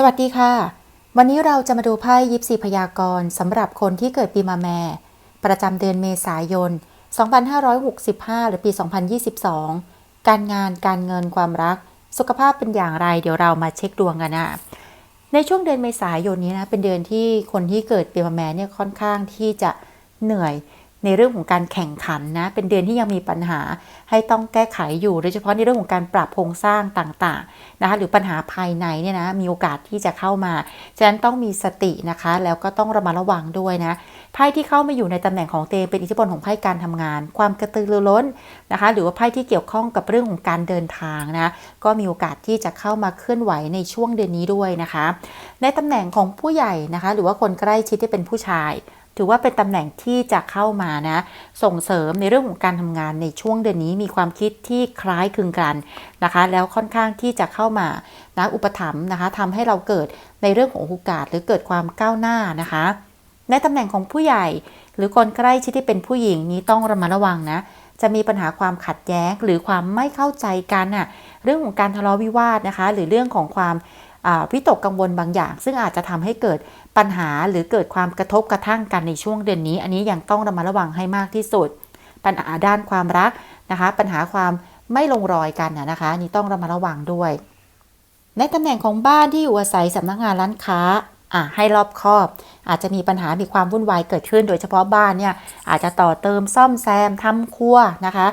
สวัสดีค่ะ วันนี้เราจะมาดูไพ่ยิปซีพยากรณ์สำหรับคนที่เกิดปีมาแม่ ประจำเดือนเมษายน 2565 หรือปี 2022 การงานการเงินความรัก สุขภาพเป็นอย่างไร เดี๋ยวเรามาเช็คดวงกันนะ ในช่วงเดือนเมษายนนี้นะ เป็นเดือนที่คนที่เกิดปีมาแม่เนี่ยค่อนข้างที่จะเหนื่อย ในเรื่องของการแข่งขันนะ เป็นเดือนที่ยังมีปัญหาให้ต้องแก้ไขอยู่ โดยเฉพาะในเรื่องของการปรับโครงสร้างต่างๆนะคะหรือปัญหาภายในเนี่ยนะมีโอกาสที่จะเข้ามา ฉะนั้นต้องมีสตินะคะ แล้วก็ต้องระมัดระวังด้วยนะไพ่ที่เข้ามาอยู่ในตำแหน่งของเตงเป็นอิทธิพลของไพ่การทำงาน ความกระตือรือร้นนะคะ หรือว่าไพ่ที่เกี่ยวข้องกับเรื่องของการเดินทางนะก็มีโอกาสที่จะเข้ามาเคลื่อนไหวในช่วงเดือนนี้ด้วยนะคะ ในตำแหน่งของผู้ใหญ่นะคะ หรือว่าคนใกล้ชิดที่เป็นผู้ชาย ถือว่าเป็นตำแหน่งที่จะเข้ามานะ ส่งเสริมในเรื่องของการทำงานในช่วงเดือนนี้มีความคิดที่คล้ายคลึงกันนะคะ แล้วค่อนข้างที่จะเข้ามานะอุปถัมภ์นะคะทำให้เราเกิดในเรื่องของโอกาสหรือเกิดความก้าวหน้านะคะ ในตำแหน่งของผู้ใหญ่หรือคนใกล้ชิดที่เป็นผู้หญิงนี้ต้องระมัดระวังนะจะมีปัญหาความขัดแย้งหรือความไม่เข้าใจกันน่ะเรื่องของการทะเลาะวิวาทนะคะ หรือเรื่องของความ วิตกกังวลบางอย่าง ซึ่งอาจจะทำให้เกิดปัญหาหรือเกิดความกระทบกระทั่งกันในช่วงเดือนนี้ อันนี้ยังต้องระมัดระวังให้มากที่สุด ปัญหาด้านความรักนะคะ ปัญหาความไม่ลงรอยกันนะคะนี่ต้องระมัดระวังด้วย ในตำแหน่งของบ้านที่อยู่อาศัยสำนักงานร้านค้าอะให้รอบคอบ อาจจะมีปัญหามีความวุ่นวายเกิดขึ้น โดยเฉพาะบ้านเนี่ยอาจจะต่อเติมซ่อมแซมทำครัวนะคะ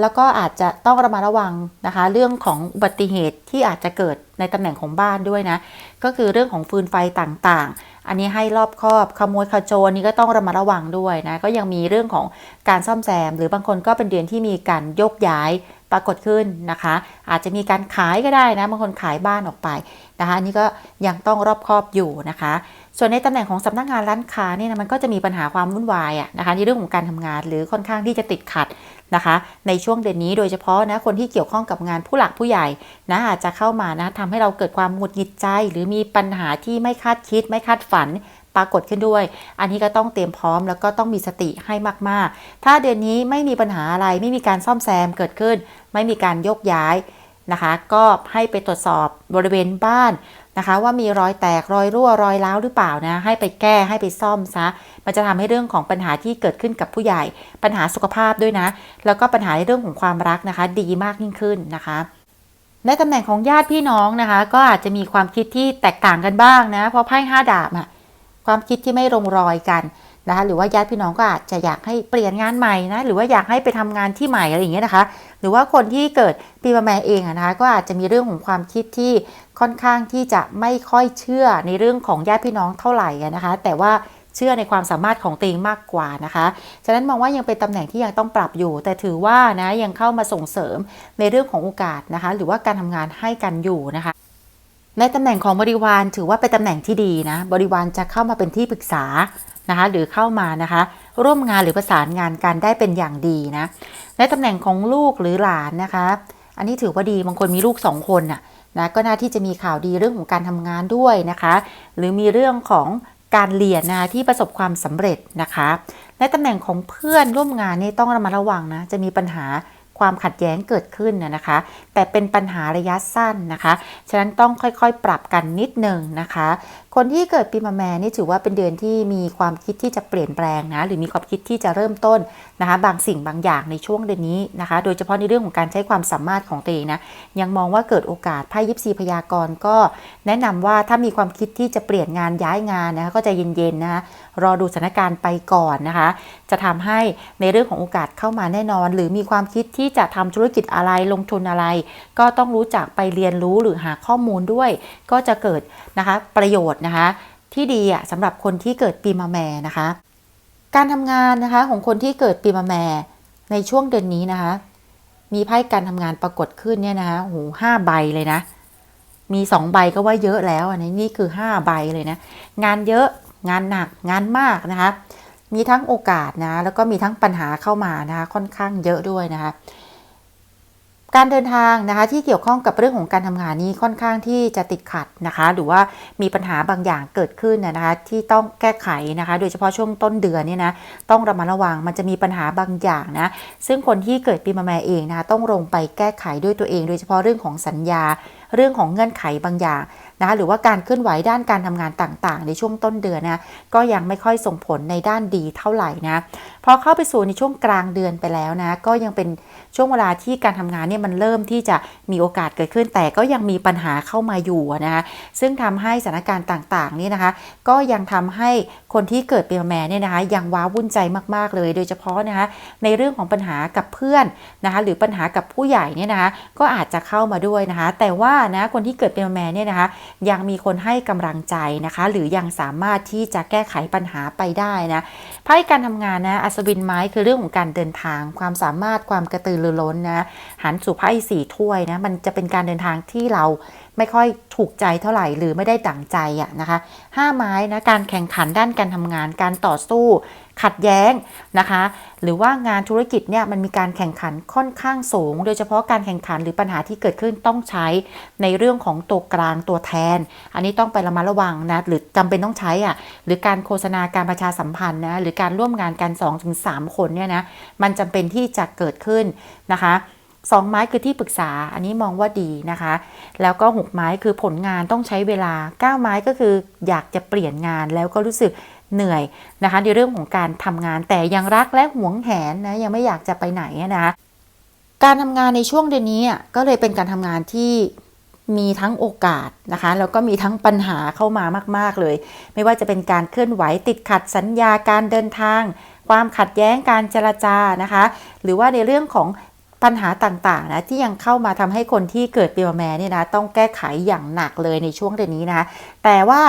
แล้วก็อาจจะต้องระมัดระวังนะคะ เรื่องของอุบัติเหตุที่อาจจะเกิดในตำแหน่งของบ้านด้วยนะ ก็คือเรื่องของฟืนไฟต่างๆ อันนี้ให้รอบครอบขโมยขโจรนี่ก็ต้องระมัดระวังด้วยนะ ก็ยังมีเรื่องของการซ่อมแซม หรือบางคนก็เป็นเดือนที่มีการยกย้ายปรากฏขึ้นนะคะ อาจจะมีการขายก็ได้นะบางคนขายบ้านออกไปนะคะอันนี้ก็ยังต้องรอบครอบอยู่นะคะ ส่วนในตำแหน่งของสำนักงานร้านค้าเนี่ยนะมันก็จะมีปัญหาความวุ่นวายอะนะคะในเรื่องของการทำงานหรือค่อนข้างที่จะติดขัด นะคะ ในช่วงเดือนนี้โดยเฉพาะนะคนที่เกี่ยวข้องกับงานผู้หลักผู้ใหญ่นะอาจจะเข้ามานะทำให้เราเกิดความหงุดหงิดใจ หรือมีปัญหาที่ไม่คาดคิด ไม่คาดฝันปรากฏขึ้นด้วย อันนี้ก็ต้องเตรียมพร้อมแล้วก็ต้องมีสติให้มาก ๆ ถ้าเดือนนี้ไม่มีปัญหาอะไรไม่มีการซ่อมแซมเกิดขึ้น ไม่มีการยกย้ายนะคะ ก็ให้ไปตรวจสอบบริเวณบ้าน นะคะ ว่ามีรอยแตกรอยรั่วรอยร้าวหรือเปล่านะให้ไปแก้ให้ไปซ่อมซะมันจะทำให้เรื่องของปัญหาที่เกิดขึ้นกับผู้ใหญ่ ปัญหาสุขภาพด้วยนะ แล้วก็ปัญหาในเรื่องของความรักนะคะ ดีมากยิ่งขึ้นนะคะในตำแหน่งของญาติพี่น้องนะคะ ก็อาจจะมีความคิดที่แตกต่างกันบ้างนะเพราะไพ่ห้าดาบอะความคิดที่ไม่ลงรอยกัน นะคะหรือว่าญาติพี่น้องก็อาจจะอยากให้เปลี่ยนงานใหม่นะหรือว่าอยากให้ไปทำงานที่ใหม่อะไรอย่างเงี้ยนะคะ หรือว่าคนที่เกิดปีมะแม่เองนะคะก็อาจจะมีเรื่องของความคิดที่ค่อนข้างที่จะไม่ค่อยเชื่อในเรื่องของญาติพี่น้องเท่าไหร่นะคะ แต่ว่าเชื่อในความสามารถของตัวเองมากกว่านะคะ ฉะนั้นมองว่ายังเป็นตำแหน่งที่ยังต้องปรับอยู่ แต่ถือว่านะยังเข้ามาส่งเสริมในเรื่องของโอกาสนะคะ หรือว่าการทำงานให้กันอยู่นะคะในตำแหน่งของบริวารถือว่าเป็นตำแหน่งที่ดีนะ บริวารจะเข้ามาเป็นที่ปรึกษา นะคะหรือเข้ามานะคะ ร่วมงานหรือประสานงานกันได้เป็นอย่างดีนะในตำแหน่งของลูกหรือหลานนะคะ อันนี้ถือว่าดีบางคนมีลูกสองคนน่ะนะก็น่าที่จะมีข่าวดีเรื่องของการทำงานด้วยนะคะ หรือมีเรื่องของการเรียนนะที่ประสบความสำเร็จนะคะ ในตำแหน่งของเพื่อนร่วมงานนี่ต้องระมัดระวังนะจะมีปัญหา ความขัดแย้งเกิดขึ้นนะคะ แต่เป็นปัญหาระยะสั้นนะคะ ฉะนั้นต้องค่อยๆ ปรับกันนิดหนึ่งนะคะ คนที่เกิดปีมะแม่นี่ถือว่าเป็นเดือนที่มีความคิดที่จะเปลี่ยนแปลงนะหรือมีความคิดที่จะเริ่มต้นนะคะ บางสิ่งบางอย่างในช่วงเดือนนี้นะคะ โดยเฉพาะในเรื่องของการใช้ความสามารถของตัวเองนะยังมองว่าเกิดโอกาสไพ่ยิปซีพยากรณ์ก็ แนะนำว่าถ้ามีความคิดที่จะเปลี่ยนงานย้ายงานนะคะก็จะเย็นๆนะคะ รอดูสถานการณ์ไปก่อนนะคะ จะทำให้ในเรื่องของโอกาสเข้ามาแน่นอน หรือมีความคิดที่จะทำธุรกิจอะไรลงทุนอะไร ก็ต้องรู้จักไปเรียนรู้หรือหาข้อมูลด้วย ก็จะเกิดนะคะประโยชน์นะคะที่ดีอะสำหรับคนที่เกิดปีมะแม่นะคะ การทำงานนะคะของคนที่เกิดปีมะแม่ในช่วงเดือนนี้นะคะ มีไพ่การทำงานปรากฏขึ้นเนี่ยนะคะโอ้โหห้าใบเลยนะ มีสองใบก็ว่าเยอะแล้วอันนี้นี่คือห้าใบเลยนะ งานเยอะ งานหนักงานมากนะคะ มีทั้งโอกาสนะแล้วก็มีทั้งปัญหาเข้ามานะคะค่อนข้างเยอะด้วยนะคะการเดินทางนะคะที่เกี่ยวข้องกับเรื่องของการทำงานนี้ค่อนข้างที่จะติดขัดนะคะ หรือว่ามีปัญหาบางอย่างเกิดขึ้นนะคะที่ต้องแก้ไขนะคะ โดยเฉพาะช่วงต้นเดือนเนี่ยนะต้องระมัดระวังมันจะมีปัญหาบางอย่างนะซึ่งคนที่เกิดปีมะแม่เองนะคะต้องลงไปแก้ไขด้วยตัวเอง โดยเฉพาะเรื่องของสัญญา เรื่องของเงื่อนไขบางอย่าง นะคะหรือว่าการเคลื่อนไหวด้านการทำงานต่างๆ ในช่วงต้นเดือนนะก็ยังไม่ค่อยส่งผลในด้านดีเท่าไหร่นะพอเข้าไปสู่ในช่วงกลางเดือนไปแล้วนะก็ยังเป็นช่วงเวลาที่การทำงานเนี่ยมันเริ่มที่จะมีโอกาสเกิดขึ้น แต่ก็ยังมีปัญหาเข้ามาอยู่นะคะซึ่งทำให้สถานการณ์ต่างๆนี่นะคะ ก็ยังทำให้คนที่เกิดเปีมะแม่เนี่ยนะคะยังว้าวุ่นใจมากๆเลย โดยเฉพาะนะคะในเรื่องของปัญหากับเพื่อนนะคะหรือปัญหากับผู้ใหญ่เนี่ยนะคะก็อาจจะเข้ามาด้วยนะคะ แต่ว่านะคนที่เกิดเปีมะแม่เนี่ยนะคะยังมีคนให้กำลังใจนะคะ หรือยังสามารถที่จะแก้ไขปัญหาไปได้นะไพ่การทำงานนะอัศวินไม้คือเรื่องของการเดินทาง ความสามารถความกระตือรือล้นนะหันสู่ไพ่สี่ถ้วยนะมันจะเป็นการเดินทางที่เราไม่ค่อยถูกใจเท่าไหร่หรือไม่ได้ดั่งใจอะนะคะห้าไม้นะการแข่งขันด้านการทำงานการต่อสู้ ขัดแย้งนะคะ หรือว่างานธุรกิจเนี่ยมันมีการแข่งขันค่อนข้างสูง โดยเฉพาะการแข่งขันหรือปัญหาที่เกิดขึ้นต้องใช้ในเรื่องของตัวกลางตัวแทน อันนี้ต้องไประมัดระวังนะ หรือจำเป็นต้องใช้อะหรือการโฆษณาการประชาสัมพันธ์นะหรือการร่วมงานกัน2-3คนเนี่ยนะมันจำเป็นที่จะเกิดขึ้นนะคะสองไม้คือที่ปรึกษาอันนี้มองว่าดีนะคะ แล้วก็หกไม้คือผลงานต้องใช้เวลาเก้าไม้ก็คืออยากจะเปลี่ยนงานแล้วก็รู้สึก เหนื่อยนะคะ ในเรื่องของการทำงานแต่ยังรักและหวงแหนนะยังไม่อยากจะไปไหนนะการทำงานในช่วงเดือนนี้ก็เลยเป็นการทำงานที่มีทั้งโอกาสนะคะแล้วก็มีทั้งปัญหาเข้ามามาก ๆ เลย ไม่ว่าจะเป็นการเคลื่อนไหวติดขัดสัญญาการเดินทาง ความขัดแย้งการเจรจานะคะ หรือว่าในเรื่องของ ปัญหาต่างๆนะที่ยังเข้ามาทำให้คนที่เกิดปีมะแม่เนี่ยนะต้องแก้ไขอย่างหนักเลยในช่วงเดือนนี้นะ แต่ว่า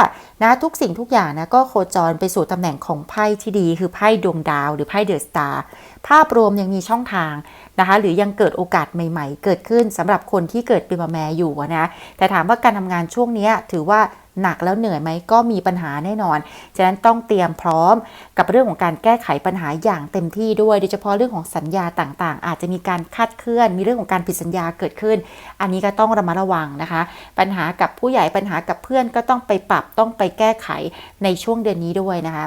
นะทุกสิ่งทุกอย่างนะก็โคจรไปสู่ตำแหน่งของไพ่ที่ดี คือไพ่ดวงดาวหรือไพ่เดอะสตาร์ภาพรวมยังมีช่องทางนะคะหรือยังเกิดโอกาสใหม่ ๆ เกิดขึ้นสำหรับคนที่เกิดปีมะแม่อยู่นะแต่ถามว่าการทำงานช่วงนี้ถือว่า หนักแล้วเหนื่อยไหมก็มีปัญหาแน่นอน ฉะนั้นต้องเตรียมพร้อมกับเรื่องของการแก้ไขปัญหาอย่างเต็มที่ด้วย โดยเฉพาะเรื่องของสัญญาต่างๆ อาจจะมีการคาดเคลื่อน มีเรื่องของการผิดสัญญาเกิดขึ้น อันนี้ก็ต้องระมัดระวังนะคะ ปัญหากับผู้ใหญ่ปัญหากับเพื่อนก็ต้องไปปรับต้องไปแก้ไขในช่วงเดือนนี้ด้วยนะคะ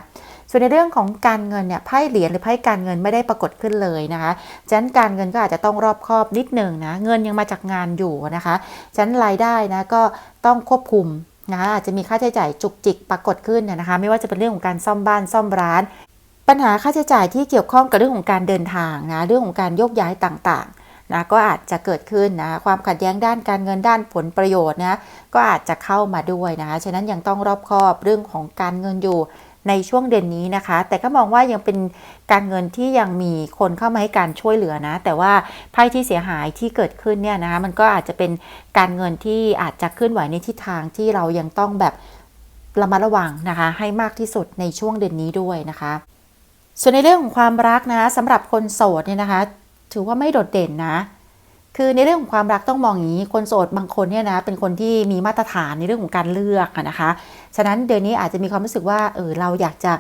ส่วนในเรื่องของการเงินเนี่ยไพ่เหรียญหรือไพ่การเงินไม่ได้ปรากฏขึ้นเลยนะคะฉะนั้นการเงินก็อาจจะต้องรอบคอบนิดหนึ่งนะเงินยังมาจากงานอยู่นะคะฉะนั้นรายได้นะก็ต้องควบคุม นะคะอาจจะมีค่าใช้จ่ายจุกจิกปรากฏขึ้นนะคะ ไม่ว่าจะเป็นเรื่องของการซ่อมบ้านซ่อมร้าน ปัญหาค่าใช้จ่ายที่เกี่ยวข้องกับเรื่องของการเดินทางนะเรื่องของการโยกย้ายต่างๆนะก็อาจจะเกิดขึ้นนะความขัดแย้งด้านการเงินด้านผลประโยชน์นะก็อาจจะเข้ามาด้วยนะคะฉะนั้นยังต้องรอบคอบเรื่องของการเงินอยู่ ในช่วงเดือนนี้นะคะ แต่ก็มองว่ายังเป็นการเงินที่ยังมีคนเข้ามาให้การช่วยเหลือนะ แต่ว่าไพ่ที่เสียหายที่เกิดขึ้นเนี่ยนะมันก็อาจจะเป็นการเงินที่อาจจะเคลื่อนไหวในทิศทางที่เรายังต้องแบบระมัดระวังนะคะ ให้มากที่สุดในช่วงเดือนนี้ด้วยนะคะ ส่วนในเรื่องของความรักนะสำหรับคนโสดเนี่ยนะคะ ถือว่าไม่โดดเด่นนะ คือในเรื่องของความรักต้องมองอย่างนี้ คนโสดบางคนเนี่ยนะเป็นคนที่มีมาตรฐานในเรื่องของการเลือกนะคะ ฉะนั้นเดือนนี้อาจจะมีความรู้สึกว่าเออเราอยากจะ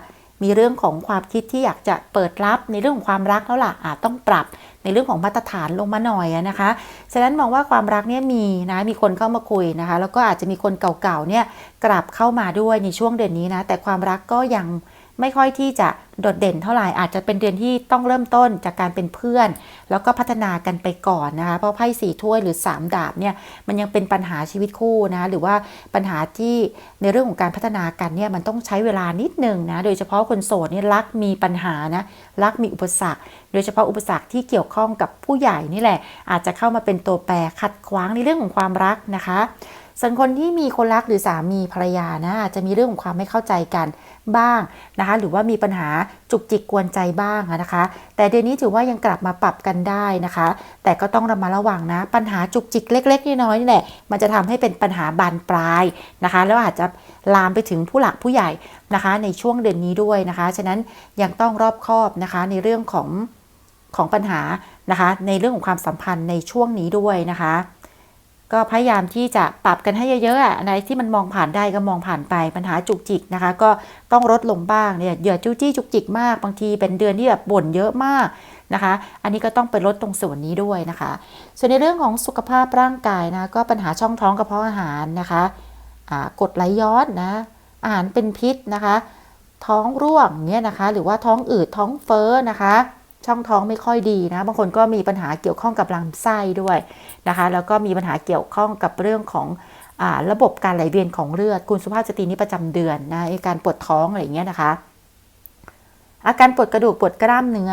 มีเรื่องของความคิดที่อยากจะเปิดรับในเรื่องของความรักแล้วล่ะอาจต้องปรับในเรื่องของมาตรฐานลงมาหน่อยนะคะ ฉะนั้นมองว่าความรักเนี่ยมีนะมีคนเข้ามาคุยนะคะ แล้วก็อาจจะมีคนเก่าๆเนี่ยกลับเข้ามาด้วยในช่วงเดือนนี้นะแต่ความรักก็ยัง ไม่ค่อยที่จะโดดเด่นเท่าไหร่อาจจะเป็นเดือนที่ต้องเริ่มต้นจากการเป็นเพื่อน แล้วก็พัฒนากันไปก่อนนะคะ เพราะไพ่สี่ถ้วยหรือ 3 ดาบเนี่ยมันยังเป็นปัญหาชีวิตคู่นะหรือว่าปัญหาที่ในเรื่องของการพัฒนากันเนี่ยมันต้องใช้เวลานิดหนึ่งนะโดยเฉพาะคนโสดเนี่ยรักมีปัญหานะรักมีอุปสรรค โดยเฉพาะอุปสรรคที่เกี่ยวข้องกับผู้ใหญ่นี่แหละ อาจจะเข้ามาเป็นตัวแปรขัดขวางในเรื่องของความรักนะคะ ส่วนคนที่มีคนรักหรือสามีภรรยานะจะมีเรื่องของความไม่เข้าใจกันบ้างนะคะ หรือว่ามีปัญหาจุกจิกกวนใจบ้างนะคะ แต่เดือนนี้ถือว่ายังกลับมาปรับกันได้นะคะ แต่ก็ต้องระมัดระวังนะ ปัญหาจุกจิกเล็ก ๆน้อยๆนี่แหละมันจะทำให้เป็นปัญหาบานปลายนะคะ แล้วอาจจะลามไปถึงผู้หลักผู้ใหญ่นะคะ ในช่วงเดือนนี้ด้วยนะคะ ฉะนั้นยังต้องรอบคอบนะคะในเรื่องของของปัญหานะคะ ในเรื่องของความสัมพันธ์ในช่วงนี้ด้วยนะคะ ก็พยายามที่จะปรับกันให้เยอะๆอะในที่มันมองผ่านได้ก็มองผ่านไปปัญหาจุกจิกนะคะ ก็ต้องลดลงบ้างเนี่ยเหยื่อจู้จี้จุกจิกมากบางทีเป็นเดือนที่แบบบ่นเยอะมากนะคะ อันนี้ก็ต้องไปลดตรงส่วนนี้ด้วยนะคะ ส่วนในเรื่องของสุขภาพร่างกายนะก็ปัญหาช่องท้องกระเพาะอาหารนะคะกดไหลย้อนนะอาหารเป็นพิษนะคะ ท้องร่วงเนี่ยนะคะ หรือว่าท้องอืดท้องเฟ้อนะคะ ช่องท้องไม่ค่อยดีนะ บางคนก็มีปัญหาเกี่ยวข้องกับลำไส้ด้วยนะคะ แล้วก็มีปัญหาเกี่ยวข้องกับเรื่องของอระบบการไหลเวียนของเลือด คุณสุภาพสตรีนี่ประจำเดือนนะการปวดท้องอะไรอย่างเงี้ยนะคะ อาการปวดกระดูกปวดกล้ามเนื้อ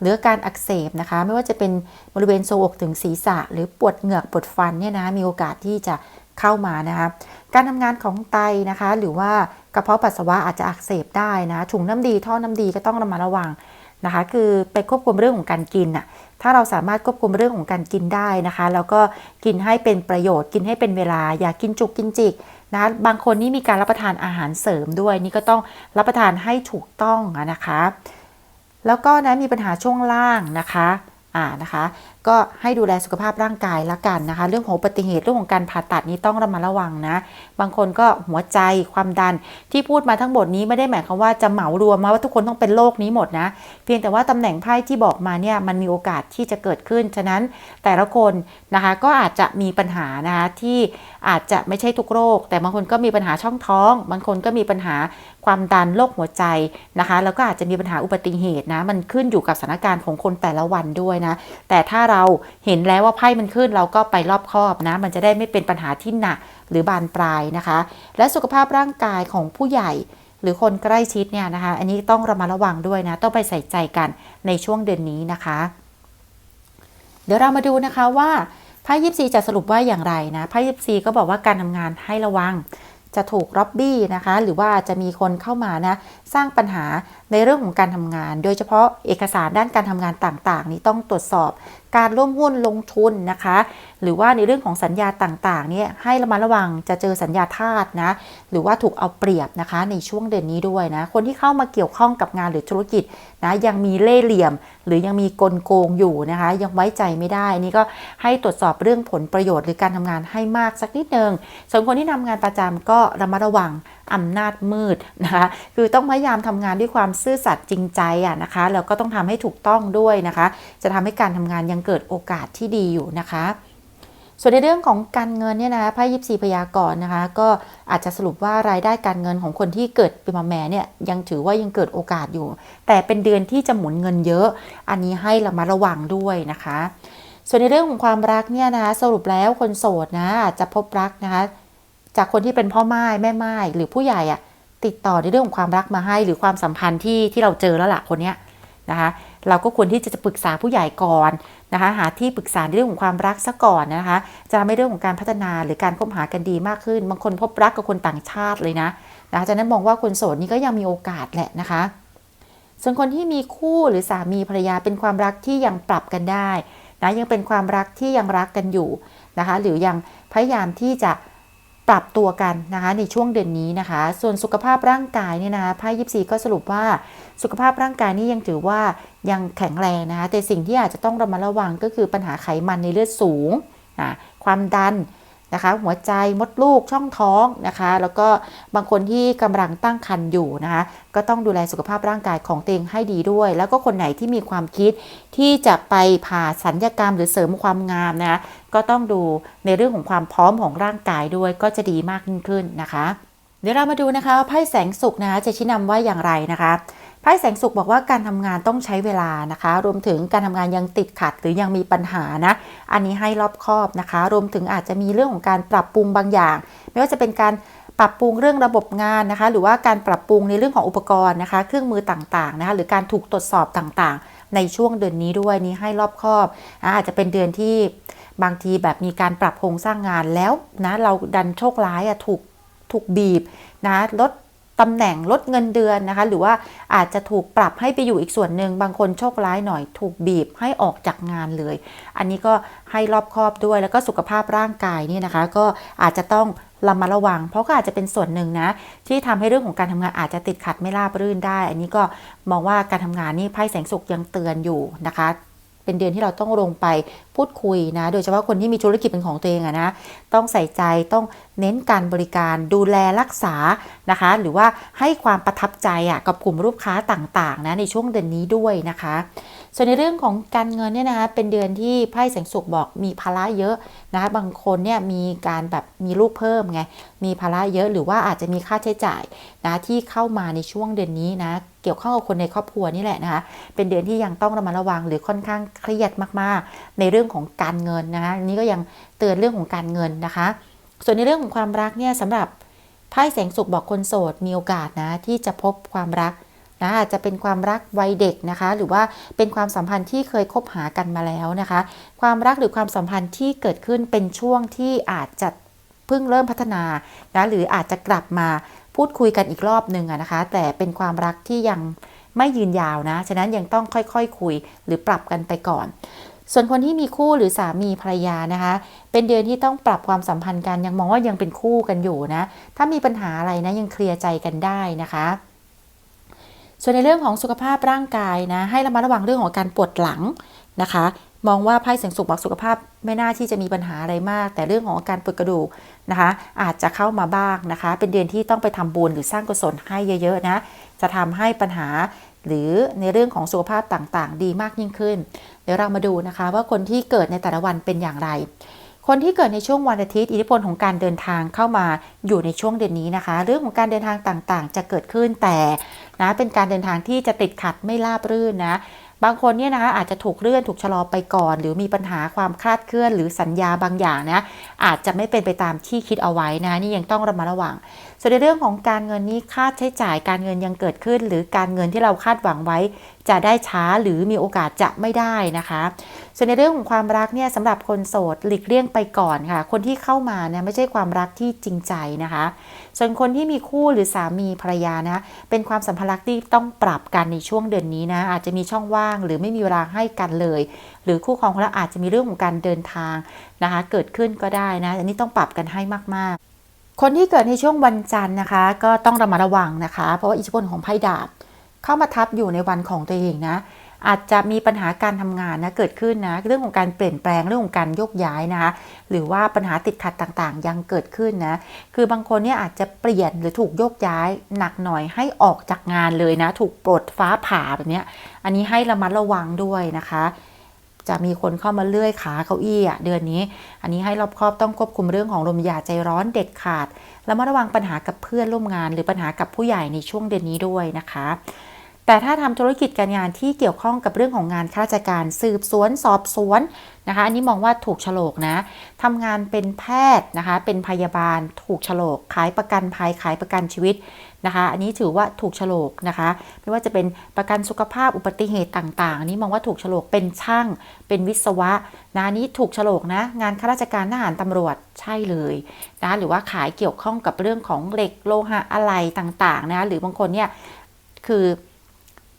หรือการอักเสบนะคะ ไม่ว่าจะเป็นบริเวณทรวงอกถึงศีรษะ หรือปวดเหงือกปวดฟันเนี่ยนะมีโอกาสที่จะเข้ามานะคะการทำงานของไตนะคะ หรือว่ากระเพาะปัสสาวะอาจจะอักเสบได้นะถุงน้ำดีท่อน้ำดีก็ต้องระมัดระวัง นะคะ คือไปควบคุมเรื่องของการกินอะถ้าเราสามารถควบคุมเรื่องของการกินได้นะคะ แล้วก็กินให้เป็นประโยชน์กินให้เป็นเวลา อย่ากินจุกกินจิกนะบางคนนี่มีการรับประทานอาหารเสริมด้วย นี่ก็ต้องรับประทานให้ถูกต้องนะคะ แล้วก็นะมีปัญหาช่วงล่างนะคะอ่านะคะก็ให้ดูแลสุขภาพร่างกายละกันนะคะ เรื่องของอุบัติเหตุเรื่องของการผ่าตัดนี้ต้องระมัดระวังนะ บางคนก็หัวใจความดันที่พูดมาทั้งหมดนี้ไม่ได้หมายความว่าจะเหมารวมมาว่าทุกคนต้องเป็นโรคนี้หมดนะ เพียงแต่ว่าตำแหน่งไพ่ที่บอกมาเนี่ยมันมีโอกาสที่จะเกิดขึ้น ฉะนั้นแต่ละคนนะคะก็อาจจะมีปัญหานะคะที่อาจจะไม่ใช่ทุกโรค แต่บางคนก็มีปัญหาช่องท้อง บางคนก็มีปัญหาความดันโรคหัวใจนะคะ แล้วก็อาจจะมีปัญหาอุบัติเหตุนะมันขึ้นอยู่กับสถานการณ์ของคนแต่ละวันด้วยนะแต่ถ้าเราเห็นแล้วว่าไพ่มันขึ้นเราก็ไปรอบคอบนะ มันจะได้ไม่เป็นปัญหาที่หนักหรือบานปลายนะคะ และสุขภาพร่างกายของผู้ใหญ่หรือคนใกล้ชิดเนี่ยนะคะ อันนี้ต้องระมัดระวังด้วยนะ ต้องไปใส่ใจกันในช่วงเดือนนี้นะคะ เดี๋ยวเรามาดูนะคะว่าไพ่ยิปซีจะสรุปว่าอย่างไรนะไพ่ยิปซีก็บอกว่าการทำงานให้ระวัง จะถูกร็อบบี้นะคะ หรือว่าจะมีคนเข้ามานะ สร้างปัญหา ในเรื่องของการทำงาน โดยเฉพาะเอกสารด้านการทำงานต่างๆ นี้ต้องตรวจสอบการร่วมหุ้นลงทุนนะคะ หรือว่าในเรื่องของสัญญาต่างๆเนี่ยให้ระมัดระวังจะเจอสัญญาทาสนะ หรือว่าถูกเอาเปรียบนะคะในช่วงเดือนนี้ด้วยนะ คนที่เข้ามาเกี่ยวข้องกับงานหรือธุรกิจนะยังมีเล่เหลี่ยม หรือยังมีกลโกงอยู่นะคะ ยังไว้ใจไม่ได้นี่ก็ให้ตรวจสอบเรื่องผลประโยชน์หรือการทำงานให้มากสักนิดนึงส่วนคนที่ทำงานประจำก็ระมัดระวังอำนาจมืดนะคะคือต้องพยายามทำงานด้วยความซื่อสัตย์จริงใจอะนะคะแล้วก็ต้องทำให้ถูกต้องด้วยนะคะ จะทำให้การทำงานยังเกิดโอกาสที่ดีอยู่นะคะส่วนในเรื่องของการเงินเนี่ยนะไพ่ยิปซีพยากรณ์นะคะ ก็อาจจะสรุปว่ารายได้การเงินของคนที่เกิดปีมาแม่เนี่ยยังถือว่ายังเกิดโอกาสอยู่ แต่เป็นเดือนที่จะหมุนเงินเยอะ อันนี้ให้ระมัดระวังด้วยนะคะ ส่วนในเรื่องของความรักเนี่ยนะสรุปแล้วคนโสดนะอาจจะพบรักนะคะ จากคนที่เป็นพ่อไม้แม่ไม้หรือผู้ใหญ่อะติดต่อในเรื่องของความรักมาให้หรือความสัมพันธ์ที่ที่เราเจอแล้วล่ะคนเนี้ยนะคะเราก็ควรที่จะปรึกษาผู้ใหญ่ก่อนนะคะหาที่ปรึกษาในเรื่องของความรักซะก่อนนะคะจะทำให้เรื่องของการพัฒนาหรือการคบหากันดีมากขึ้น บางคนพบรักกับคนต่างชาติเลยนะนะคะจากนั้นมองว่าคนโสดนี่ก็ยังมีโอกาสแหละนะคะ ส่วนคนที่มีคู่หรือสามีภรรยาเป็นความรักที่ยังปรับกันได้นะยังเป็นความรักที่ยังรักกันอยู่นะคะหรือยังพยายามที่จะ ปรับตัวกันนะคะในช่วงเดือนนี้นะคะ ส่วนสุขภาพร่างกายเนี่ยนะคะไพ่ยิปซีก็สรุปว่าสุขภาพร่างกายนี่ยังถือว่ายังแข็งแรงนะคะ แต่สิ่งที่อาจจะต้องระมัดระวังก็คือปัญหาไขมันในเลือดสูงนะความดัน นะคะ หัวใจมดลูกช่องท้องนะคะ แล้วก็บางคนที่กำลังตั้งครรภ์อยู่นะคะ ก็ต้องดูแลสุขภาพร่างกายของตัวเองให้ดีด้วย แล้วก็คนไหนที่มีความคิดที่จะไปผ่าสัญญกรรมหรือเสริมความงามนะคะก็ต้องดูในเรื่องของความพร้อมของร่างกายด้วยก็จะดีมากยิ่งขึ้นนะคะ เดี๋ยวเรามาดูนะคะไพ่แสงสุกนะคะจะชี้นำว่าอย่างไรนะคะ ไพ่แสงสุขบอกว่าการทำงานต้องใช้เวลานะคะ รวมถึงการทำงานยังติดขัดหรือยังมีปัญหานะ อันนี้ให้รอบคอบนะคะ รวมถึงอาจจะมีเรื่องของการปรับปรุงบางอย่าง ไม่ว่าจะเป็นการปรับปรุงเรื่องระบบงานนะคะ หรือว่าการปรับปรุงในเรื่องของอุปกรณ์นะคะ เครื่องมือต่างๆนะคะหรือการถูกตรวจสอบต่างๆ ในช่วงเดือนนี้ด้วยนี้ให้รอบคอบอาจจะเป็นเดือนที่บางทีแบบมีการปรับโครงสร้างงานแล้วนะเราดันโชคร้ายอะถูกถูกบีบนะลด ตำแหน่งลดเงินเดือนนะคะ หรือว่าอาจจะถูกปรับให้ไปอยู่อีกส่วนหนึ่งบางคนโชคร้ายหน่อย ถูกบีบให้ออกจากงานเลย อันนี้ก็ให้รอบคอบด้วยแล้วก็สุขภาพร่างกายนี่นะคะ ก็อาจจะต้องระมัดระวัง เพราะก็อาจจะเป็นส่วนหนึ่งนะ ที่ทำให้เรื่องของการทำงานอาจจะติดขัดไม่ราบรื่นได้ อันนี้ก็มองว่าการทำงานนี่ไพ่แสงสุกยังเตือนอยู่นะคะ เป็นเดือนที่เราต้องลงไปพูดคุยนะ โดยเฉพาะคนที่มีธุรกิจเป็นของตัวเองอะนะ ต้องใส่ใจต้องเน้นการบริการดูแลรักษานะคะ หรือว่าให้ความประทับใจอะกับกลุ่มลูกค้าต่างๆนะในช่วงเดือนนี้ด้วยนะคะ ส่วนในเรื่องของการเงินเนี่ยนะคะเป็นเดือนที่ไพ่แสงสุขบอกมีภาระเยอะนะคะบางคนเนี่ยมีการแบบมีลูกเพิ่มไงมีภาระเยอะหรือว่าอาจจะมีค่าใช้จ่ายนะที่เข้ามาในช่วงเดือนนี้นะเกี่ยวข้องกับคนในครอบครัวนี่แหละนะคะเป็นเดือนที่ยังต้องระมัดระวังหรือค่อนข้างเครียดมากๆ ในเรื่องื่องของการเงินนะคะนี้ก็ยังเตือนเรื่องของการเงินนะคะ ส่วนในเรื่องของความรักเนี่ยสำหรับไพ่แสงสุขบอกคนโสดมีโอกาสนะที่จะพบความรักนะอาจจะเป็นความรักวัยเด็กนะคะ หรือว่าเป็นความสัมพันธ์ที่เคยคบหากันมาแล้วนะคะ ความรักหรือความสัมพันธ์ที่เกิดขึ้นเป็นช่วงที่อาจจะเพิ่งเริ่มพัฒนานะหรืออาจจะกลับมาพูดคุยกันอีกรอบหนึ่งนะคะ แต่เป็นความรักที่ยังไม่ยืนยาวนะ ฉะนั้นยังต้องค่อยๆคคุยหรือปรับกันไปก่อน ส่วนคนที่มีคู่หรือสามีภรรยานะคะ เป็นเดือนที่ต้องปรับความสัมพันธ์กันยังมองว่ายังเป็นคู่กันอยู่นะ ถ้ามีปัญหาอะไรนะยังเคลียร์ใจกันได้นะคะ ส่วนในเรื่องของสุขภาพร่างกายนะ ให้ระมัดระวังเรื่องของการปวดหลังนะคะ มองว่าไพ่เสียงสุขบอกสุขภาพไม่น่าที่จะมีปัญหาอะไรมาก แต่เรื่องของการปวดกระดูกนะคะ อาจจะเข้ามาบ้างนะคะ เป็นเดือนที่ต้องไปทำบุญหรือสร้างกุศลให้เยอะๆนะ จะทำให้ปัญหาหรือในเรื่องของสุขภาพต่างๆ ดีมากยิ่งขึ้น เดี๋ยวเรามาดูนะคะ ว่าคนที่เกิดในแต่ละวันเป็นอย่างไร คนที่เกิดในช่วงวันอาทิตย์อิทธิพลของการเดินทางเข้ามาอยู่ในช่วงเดือนนี้นะคะ เรื่องของการเดินทางต่างๆ จะเกิดขึ้นแต่นะเป็นการเดินทางที่จะติดขัดไม่ราบรื่นนะบางคนเนี่ยนะคะอาจจะถูกเลื่อนถูกชะลอไปก่อน หรือมีปัญหาความคลาดเคลื่อน หรือสัญญาบางอย่างนะอาจจะไม่เป็นไปตามที่คิดเอาไว้นะนี่ยังต้องระมัดระวัง ส่วนในเรื่องของการเงินนี้ค่าใช้จ่ายการเงินยังเกิดขึ้น หรือการเงินที่เราคาดหวังไว้ จะได้ช้าหรือมีโอกาสจะไม่ได้นะคะ ส่วนในเรื่องของความรักเนี่ยสำหรับคนโสดหลีกเลี่ยงไปก่อนค่ะ คนที่เข้ามาเนี่ยไม่ใช่ความรักที่จริงใจนะคะ ส่วนคนที่มีคู่หรือสามีภรรยานะเป็นความสัมพันธ์ที่ต้องปรับกันในช่วงเดือนนี้นะอาจจะมีช่องว่างหรือไม่มีเวลาให้กันเลย หรือคู่ครองของเราอาจจะมีเรื่องของการเดินทางนะคะ เกิดขึ้นก็ได้นะอันนี้ต้องปรับกันให้มากๆ คนที่เกิดในช่วงวันจันทร์นะคะ ก็ต้องระมัดระวังนะคะ เพราะว่าอิทธิพลของไพ่ดาบเข้ามาทับอยู่ในวันของตัวเองนะอาจจะมีปัญหาการทำงานนะเกิดขึ้นนะเรื่องของการเปลี่ยนแปลงเรื่องของการยกย้ายนะคะหรือว่าปัญหาติดขัดต่างๆ ยังเกิดขึ้นนะคือบางคนเนี่ยอาจจะเปลี่ยนหรือถูกยกย้ายหนักหน่อยให้ออกจากงานเลยนะ ถูกปลดฟ้าผ่าแบบนี้อันนี้ให้ระมัดระวังด้วยนะคะ จะมีคนเข้ามาเลื่อยขาเก้าอี้อะเดือนนี้ อันนี้ให้รอบครอบต้องควบคุมเรื่องของลมอย่าใจร้อนเด็ดขาดแล้วมาระวังปัญหากับเพื่อนร่วมงาน หรือปัญหากับผู้ใหญ่ในช่วงเดือนนี้ด้วยนะคะ แต่ถ้าทำธุรกิจการงานที่เกี่ยวข้องกับเรื่องของงานข้าราชการสืบสวนสอบสวนนะคะ อันนี้มองว่าถูกฉลกนะทำงานเป็นแพทย์นะคะ เป็นพยาบาล ถูกฉลกขายประกันภัยขายประกันชีวิต นะคะ อันนี้ถือว่าถูกฉลกนะคะ ไม่ว่าจะเป็นประกันสุขภาพอุบัติเหตุต่างๆ อันนี้มองว่าถูกฉลกเป็นช่าง เป็นวิศวะนะนี้ถูกฉลกนะ งานข้าราชการทหารตำรวจใช่เลยนะหรือว่าขายเกี่ยวข้องกับเรื่องของเหล็กโลหะอะไรต่างๆนะหรือบางคนเนี่ยคือ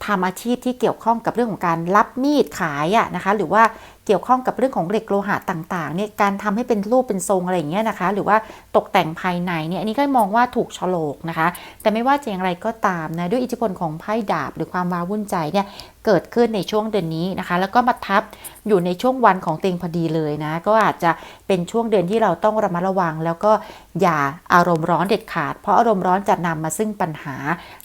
ทำอาชีพที่เกี่ยวข้องกับเรื่องของการรับมีดขายอะนะคะ หรือว่า เกี่ยวข้องกับเรื่องของเหล็กโลหะต่างๆเนี่ยการทำให้เป็นรูปเป็นทรงอะไรอย่างเงี้ยนะคะ หรือว่าตกแต่งภายในเนี่ยอันนี้ก็มองว่าถูกฉลกนะคะ แต่ไม่ว่าจะอย่างไรก็ตามนะด้วยอิทธิพลของไพ่ดาบหรือความว้าวุ่นใจเนี่ย เกิดขึ้นในช่วงเดือนนี้นะคะ แล้วก็มาทับอยู่ในช่วงวันของเต็งพอดีเลยนะ ก็อาจจะเป็นช่วงเดือนที่เราต้องระมัดระวัง แล้วก็อย่าอารมณ์ร้อนเด็ดขาด เพราะอารมณ์ร้อนจะนำมาซึ่งปัญหา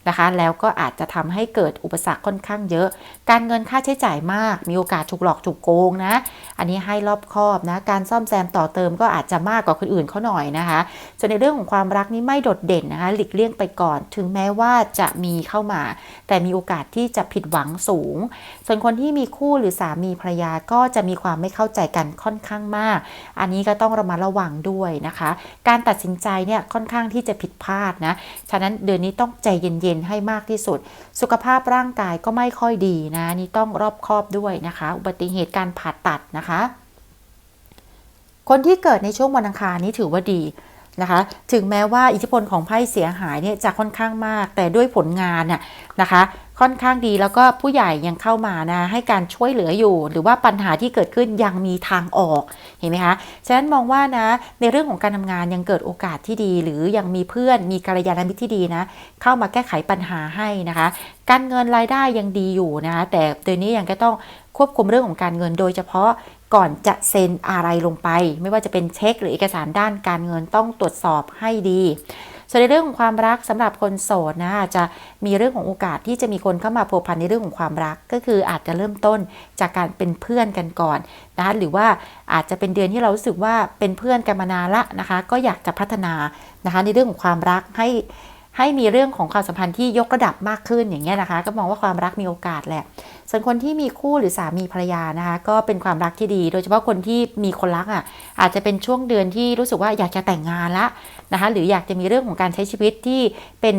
นะคะ แล้วก็อาจจะทำให้เกิดอุปสรรคค่อนข้างเยอะ การเงินค่าใช้จ่ายมาก มีโอกาสถูกหลอกถูกโกงนะ อันนี้ให้รอบคอบนะ การซ่อมแซมต่อเติมก็อาจจะมากกว่าคนอื่นเขาหน่อยนะคะ ส่วนในเรื่องของความรักนี่ไม่โดดเด่นนะคะ หลีกเลี่ยงไปก่อน ถึงแม้ว่าจะมีเข้ามา แต่มีโอกาสที่จะผิดหวังสูงส่วนคนที่มีคู่หรือสามีภรรยาก็จะมีความไม่เข้าใจกันค่อนข้างมาก อันนี้ก็ต้องระมัดระวังด้วยนะคะ การตัดสินใจเนี่ยค่อนข้างที่จะผิดพลาดนะ ฉะนั้นเดือนนี้ต้องใจเย็นๆให้มากที่สุด สุขภาพร่างกายก็ไม่ค่อยดีนะ นี่ต้องรอบคอบด้วยนะคะ อุบัติเหตุการผ่าตัดนะคะ คนที่เกิดในช่วงวันอังคารนี้ถือว่าดีนะคะถึงแม้ว่าอิทธิพลของไพ่เสียหายเนี่ยจะค่อนข้างมาก แต่ด้วยผลงานเนี่ยนะคะ ค่อนข้างดีแล้วก็ผู้ใหญ่ยังเข้ามานะให้การช่วยเหลืออยู่ หรือว่าปัญหาที่เกิดขึ้นยังมีทางออกเห็นไหมคะฉะนั้นมองว่านะในเรื่องของการทำงานยังเกิดโอกาสที่ดี หรือยังมีเพื่อนมีกัลยาณมิตรที่ดีนะ เข้ามาแก้ไขปัญหาให้นะคะ การเงินรายได้ยังดีอยู่นะคะแต่เดือนนี้ยังก็ต้องควบคุมเรื่องของการเงินโดยเฉพาะก่อนจะเซ็นอะไรลงไป ไม่ว่าจะเป็นเช็คหรือเอกสารด้านการเงินต้องตรวจสอบให้ดี ส่วนในเรื่องของความรักสำหรับคนโสดนะอาจจะมีเรื่องของโอกาสที่จะมีคนเข้ามาพัวพันในเรื่องของความรัก ก็คืออาจจะเริ่มต้นจากการเป็นเพื่อนกันก่อนนะคะหรือว่าอาจจะเป็นเดือนที่เรารู้สึกว่าเป็นเพื่อนกันมานานละนะคะ ก็อยากจะพัฒนานะคะในเรื่องของความรักให้ ให้มีเรื่องของความสัมพันธ์ที่ยกระดับมากขึ้นอย่างเงี้ยนะคะ ก็มองว่าความรักมีโอกาสแหละ ส่วนคนที่มีคู่หรือสามีภรรยานะคะ ก็เป็นความรักที่ดี โดยเฉพาะคนที่มีคนรักอะอาจจะเป็นช่วงเดือนที่รู้สึกว่าอยากจะแต่งงานละนะคะ หรืออยากจะมีเรื่องของการใช้ชีวิตที่เป็น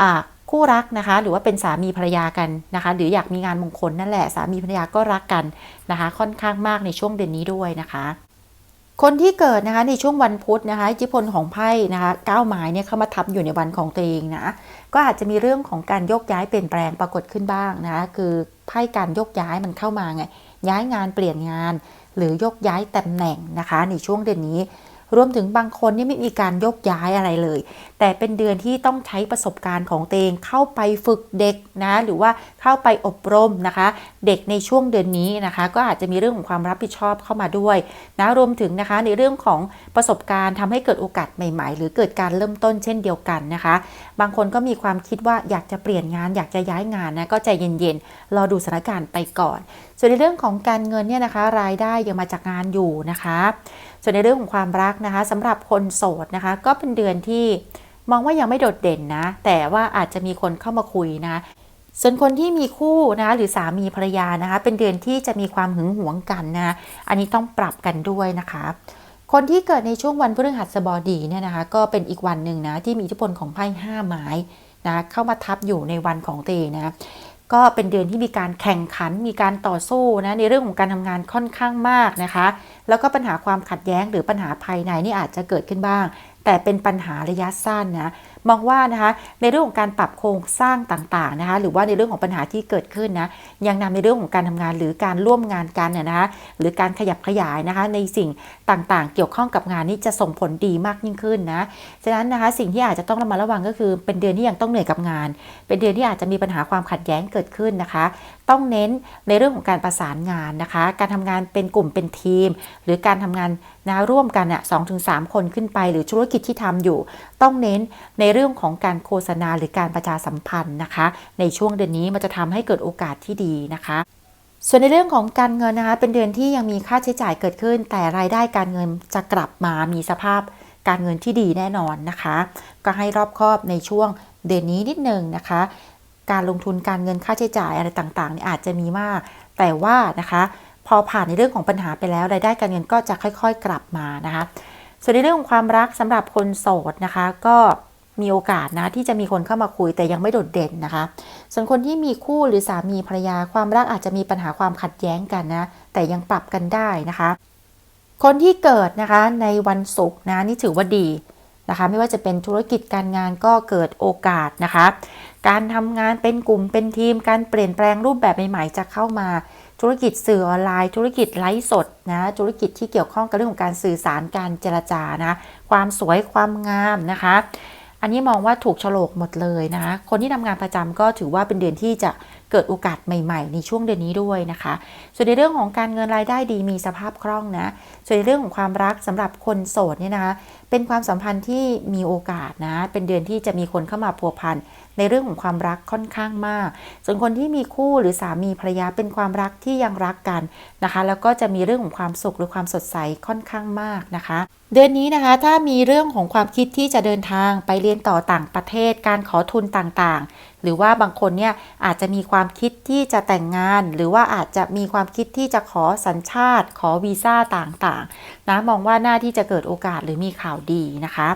อ่าคู่รักนะคะ หรือว่าเป็นสามีภรรยากันนะคะ หรืออยากมีงานมงคลนั่นแหละสามีภรรยาก็รักกันนะคะ ค่อนข้างมากในช่วงเดือนนี้ด้วยนะคะ คนที่เกิดนะคะในช่วงวันพุธนะคะอิทธิพลของไพ่นะคะก้าวหมายเนี่ยเข้ามาทับอยู่ในวันของตัวเองนะก็อาจจะมีเรื่องของการโยกย้ายเปลี่ยนแปลงปรากฏขึ้นบ้างนะคะคือไพ่การโยกย้ายมันเข้ามาไงย้ายงานเปลี่ยนงาน หรือโยกย้ายตำแหน่งนะคะในช่วงเดือนนี้ รวมถึงบางคนนี่ไม่มีการยกย้ายอะไรเลย แต่เป็นเดือนที่ต้องใช้ประสบการณ์ของตัวเองเข้าไปฝึกเด็กนะหรือว่าเข้าไปอบรมนะคะ เด็กในช่วงเดือนนี้นะคะ ก็อาจจะมีเรื่องของความรับผิดชอบเข้ามาด้วยนะรวมถึงนะคะในเรื่องของประสบการณ์ทำให้เกิดโอกาสใหม่ ๆ หรือเกิดการเริ่มต้นเช่นเดียวกันนะคะ บางคนก็มีความคิดว่าอยากจะเปลี่ยนงาน อยากจะย้ายงานนะก็ใจเย็นๆรอดูสถานการณ์ไปก่อน ส่วนในเรื่องของการเงินเนี่ยนะคะ รายได้ยังมาจากงานอยู่นะคะ ส่วนในเรื่องของความรักนะคะสำหรับคนโสดนะคะ ก็เป็นเดือนที่มองว่ายังไม่โดดเด่นนะ แต่ว่าอาจจะมีคนเข้ามาคุยนะส่วนคนที่มีคู่นะคะหรือสามีภรรยานะคะ เป็นเดือนที่จะมีความหึงหวงกันนะอันนี้ต้องปรับกันด้วยนะคะ คนที่เกิดในช่วงวันพฤหัสบดีเนี่ยนะคะ ก็เป็นอีกวันหนึ่งนะที่มีอิทธิพลของไพ่ห้าไม้นะเข้ามาทับอยู่ในวันของตัวเองนะ ก็เป็นเดือนที่มีการแข่งขันมีการต่อสู้นะในเรื่องของการทำงานค่อนข้างมากนะคะ แล้วก็ปัญหาความขัดแย้งหรือปัญหาภายในนี่อาจจะเกิดขึ้นบ้าง แต่เป็นปัญหาระยะสั้นนะ มองว่านะคะในเรื่องของการปรับโครงสร้างต่างๆนะคะหรือว่าในเรื่องของปัญหาที่เกิดขึ้นนะยังนำในเรื่องของการทำงานหรือการร่วมงานกันเนี่ยนะคะหรือการขยับขยายนะคะในสิ่งต่างๆ เกี่ยวข้องกับงานนี้จะส่งผลดีมากยิ่งขึ้นนะฉะนั้นนะคะสิ่งที่อาจจะต้องระมัดระวังก็คือเป็นเดือนที่ยังต้องเหนื่อยกับงาน เป็นเดือนที่อาจจะมีปัญหาความขัดแย้งเกิดขึ้นนะคะต้องเน้นในเรื่องของการประสานงานนะคะ การทำงานเป็นกลุ่มเป็นทีม หรือการทำงานนะร่วมกันเนี่ยสองถึงสามคนขึ้นไป หรือธุรกิจที่ทำอยู่ ต้องเน้นในเรื่องของการโฆษณาหรือการประชาสัมพันธ์นะคะ ในช่วงเดือนนี้มันจะทำให้เกิดโอกาสที่ดีนะคะส่วนในเรื่องของการเงินนะคะ เป็นเดือนที่ยังมีค่าใช้จ่ายเกิดขึ้น แต่รายได้การเงินจะกลับมามีสภาพการเงินที่ดีแน่นอนนะคะ ก็ให้รอบคอบในช่วงเดือนนี้นิดนึงนะคะ การลงทุนการเงินค่าใช้จ่ายอะไรต่างๆเนี่ยอาจจะมีมาก แต่ว่านะคะ พอผ่านในเรื่องของปัญหาไปแล้วรายได้การเงินก็จะค่อยๆกลับมานะคะ ส่วนในเรื่องของความรักสำหรับคนโสดนะคะ ก็มีโอกาสนะที่จะมีคนเข้ามาคุยแต่ยังไม่โดดเด่นนะคะ ส่วนคนที่มีคู่หรือสามีภรรยาความรักอาจจะมีปัญหาความขัดแย้งกันนะ แต่ยังปรับกันได้นะคะ คนที่เกิดนะคะในวันศุกร์นะนี่ถือว่าดีนะคะ ไม่ว่าจะเป็นธุรกิจการงานก็เกิดโอกาสนะคะ การทำงานเป็นกลุ่มเป็นทีม การเปลี่ยนแปลงรูปแบบใหม่ๆจะเข้ามา ธุรกิจสื่อออนไลน์ ธุรกิจไลฟ์สดนะธุรกิจที่เกี่ยวข้องกับเรื่องของการสื่อสารการเจรจานะความสวยความงามนะคะ อันนี้มองว่าถูกฉลกหมดเลยนะคะคนที่ทำงานประจำก็ถือว่าเป็นเดือนที่จะเกิดโอกาสใหม่ ๆ ในช่วงเดือนนี้ด้วยนะคะ ส่วนในเรื่องของการเงินรายได้ดีมีสภาพคล่องนะ ส่วนในเรื่องของความรักสำหรับคนโสดเนี่ยนะคะเป็นความสัมพันธ์ที่มีโอกาสนะเป็นเดือนที่จะมีคนเข้ามาพัวพัน ในเรื่องของความรักค่อนข้างมาก ส่วนคนที่มีคู่หรือสามีภรรยาเป็นความรักที่ยังรักกันนะคะ แล้วก็จะมีเรื่องของความสุขหรือความสดใสค่อนข้างมากนะคะ เดือนนี้นะคะถ้ามีเรื่องของความคิดที่จะเดินทางไปเรียนต่อต่างประเทศ การขอทุนต่างๆ หรือว่าบางคนเนี่ยอาจจะมีความคิดที่จะแต่งงาน หรือว่าอาจจะมีความคิดที่จะขอสัญชาติ ขอวีซ่าต่างๆนะมองว่าหน้าที่จะเกิดโอกาสหรือมีข่าวดีนะคะ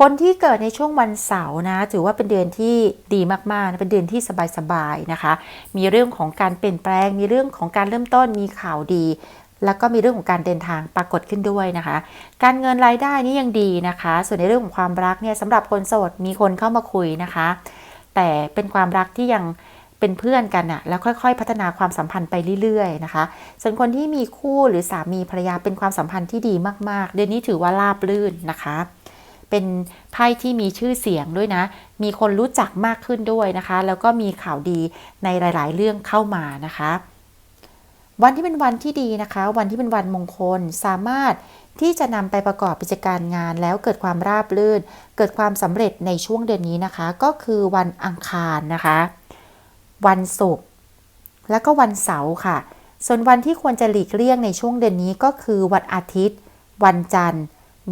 คนที่เกิดในช่วงวันเสาร์นะ ถือว่าเป็นเดือนที่ดีมากๆเป็นเดือนที่สบายๆนะคะ มีเรื่องของการเปลี่ยนแปลง มีเรื่องของการเริ่มต้นมีข่าวดี แล้วก็มีเรื่องของการเดินทางปรากฏขึ้นด้วยนะคะ การเงินรายได้นี่ยังดีนะคะ ส่วนในเรื่องของความรักเนี่ยสำหรับคนโสดมีคนเข้ามาคุยนะคะ แต่เป็นความรักที่ยังเป็นเพื่อนกันอะแล้วค่อยๆ พัฒนาความสัมพันธ์ไปเรื่อยๆนะคะ ส่วนคนที่มีคู่หรือสามีภรรยาเป็นความสัมพันธ์ที่ดีมากๆ เดือนนี้ถือว่าราบลื่นนะคะ เป็นไพ่ที่มีชื่อเสียงด้วยนะ มีคนรู้จักมากขึ้นด้วยนะคะ แล้วก็มีข่าวดีในหลาย ๆ เรื่องเข้ามานะคะ วันที่เป็นวันที่ดีนะคะ วันที่เป็นวันมงคลสามารถที่จะนำไปประกอบกิจการงานแล้วเกิดความราบรื่น เกิดความสำเร็จในช่วงเดือนนี้นะคะ ก็คือวันอังคารนะคะ วันศุกร์และก็วันเสาร์ค่ะ ส่วนวันที่ควรจะหลีกเลี่ยงในช่วงเดือนนี้ก็คือวันอาทิตย์ วันจันทร์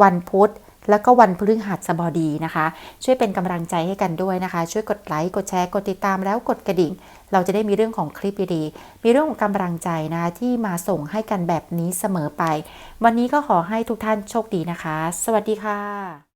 วันพุธ แล้วก็วันพฤหัสบดีนะคะ ช่วยเป็นกำลังใจให้กันด้วยนะคะ ช่วยกดไลค์กดแชร์กดติดตามแล้วกดกระดิ่ง เราจะได้มีเรื่องของคลิปดีๆมีเรื่องของกำลังใจนะที่มาส่งให้กันแบบนี้เสมอไป วันนี้ก็ขอให้ทุกท่านโชคดีนะคะ สวัสดีค่ะ